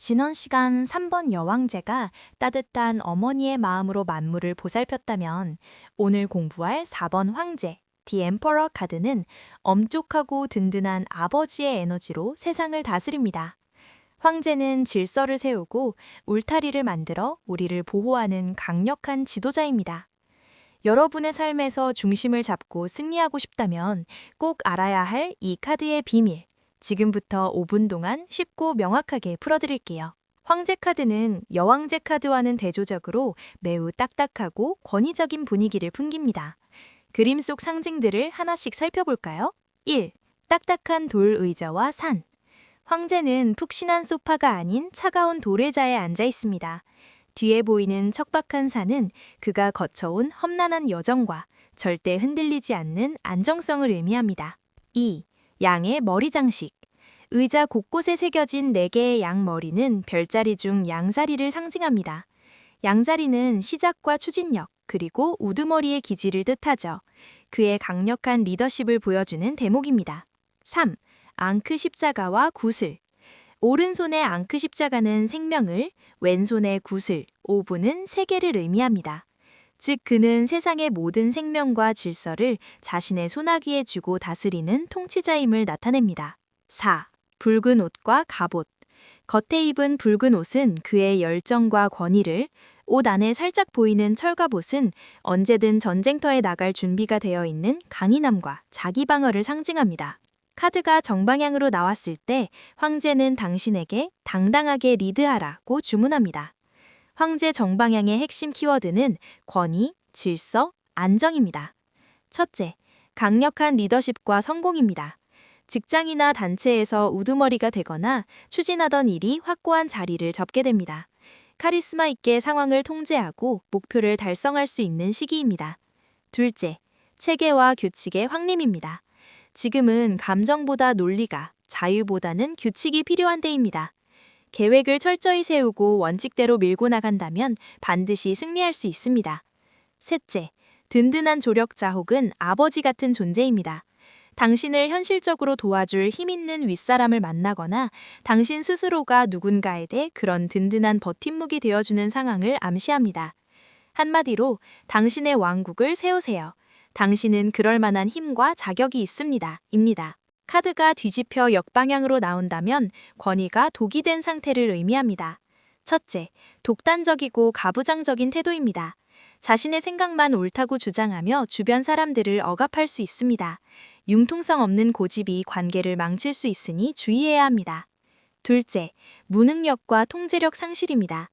지난 시간 3번 여왕제가 따뜻한 어머니의 마음으로 만물을 보살폈다면 오늘 공부할 4번 황제, 디 엠퍼러 카드는 엄쪽하고 든든한 아버지의 에너지로 세상을 다스립니다. 황제는 질서를 세우고 울타리를 만들어 우리를 보호하는 강력한 지도자입니다. 여러분의 삶에서 중심을 잡고 승리하고 싶다면 꼭 알아야 할 이 카드의 비밀. 지금부터 5분 동안 쉽고 명확하게 풀어드릴게요. 황제 카드는 여왕제 카드와는 대조적으로 매우 딱딱하고 권위적인 분위기를 풍깁니다. 그림 속 상징들을 하나씩 살펴볼까요? 1. 딱딱한 돌 의자와 산. 황제는 푹신한 소파가 아닌 차가운 돌의자에 앉아 있습니다. 뒤에 보이는 척박한 산은 그가 거쳐온 험난한 여정과 절대 흔들리지 않는 안정성을 의미합니다. 2. 양의 머리 장식. 의자 곳곳에 새겨진 4개의 양 머리는 별자리 중 양자리를 상징합니다. 양자리는 시작과 추진력, 그리고 우두머리의 기질을 뜻하죠. 그의 강력한 리더십을 보여주는 대목입니다. 3. 앙크 십자가와 구슬. 오른손의 앙크 십자가는 생명을, 왼손의 구슬, 오브는 세계를 의미합니다. 즉, 그는 세상의 모든 생명과 질서를 자신의 소나기에 쥐고 다스리는 통치자임을 나타냅니다. 4. 붉은 옷과 갑옷. 겉에 입은 붉은 옷은 그의 열정과 권위를, 옷 안에 살짝 보이는 철갑옷은 언제든 전쟁터에 나갈 준비가 되어 있는 강인함과 자기 방어를 상징합니다. 카드가 정방향으로 나왔을 때 황제는 당신에게 당당하게 리드하라고 주문합니다. 황제 정방향의 핵심 키워드는 권위, 질서, 안정입니다. 첫째, 강력한 리더십과 성공입니다. 직장이나 단체에서 우두머리가 되거나 추진하던 일이 확고한 자리를 접게 됩니다. 카리스마 있게 상황을 통제하고 목표를 달성할 수 있는 시기입니다. 둘째, 체계와 규칙의 확립입니다. 지금은 감정보다 논리가, 자유보다는 규칙이 필요한 때입니다. 계획을 철저히 세우고 원칙대로 밀고 나간다면 반드시 승리할 수 있습니다. 셋째, 든든한 조력자 혹은 아버지 같은 존재입니다. 당신을 현실적으로 도와줄 힘 있는 윗사람을 만나거나 당신 스스로가 누군가에 대해 그런 든든한 버팀목이 되어주는 상황을 암시합니다. 한마디로 당신의 왕국을 세우세요. 당신은 그럴 만한 힘과 자격이 있습니다. 입니다. 카드가 뒤집혀 역방향으로 나온다면 권위가 독이 된 상태를 의미합니다. 첫째, 독단적이고 가부장적인 태도입니다. 자신의 생각만 옳다고 주장하며 주변 사람들을 억압할 수 있습니다. 융통성 없는 고집이 관계를 망칠 수 있으니 주의해야 합니다. 둘째, 무능력과 통제력 상실입니다.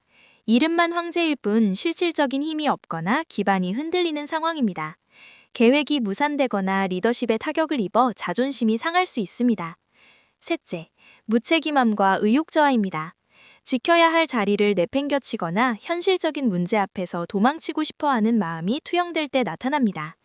이름만 황제일 뿐 실질적인 힘이 없거나 기반이 흔들리는 상황입니다. 계획이 무산되거나 리더십에 타격을 입어 자존심이 상할 수 있습니다. 셋째, 무책임함과 의욕 저하입니다. 지켜야 할 자리를 내팽겨치거나 현실적인 문제 앞에서 도망치고 싶어 하는 마음이 투영될 때 나타납니다.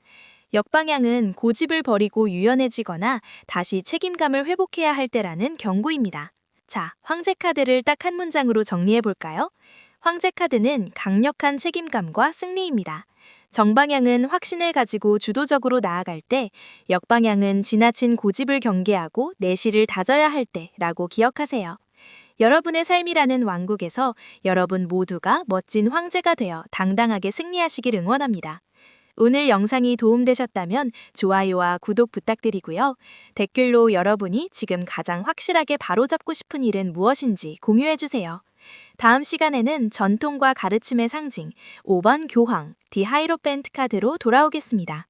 역방향은 고집을 버리고 유연해지거나 다시 책임감을 회복해야 할 때라는 경고입니다. 자, 황제 카드를 딱 한 문장으로 정리해 볼까요? 황제 카드는 강력한 책임감과 승리입니다. 정방향은 확신을 가지고 주도적으로 나아갈 때, 역방향은 지나친 고집을 경계하고 내실을 다져야 할 때라고 기억하세요. 여러분의 삶이라는 왕국에서 여러분 모두가 멋진 황제가 되어 당당하게 승리하시길 응원합니다. 오늘 영상이 도움되셨다면 좋아요와 구독 부탁드리고요. 댓글로 여러분이 지금 가장 확실하게 바로잡고 싶은 일은 무엇인지 공유해주세요. 다음 시간에는 전통과 가르침의 상징 5번 교황, 디하이로펜트 카드로 돌아오겠습니다.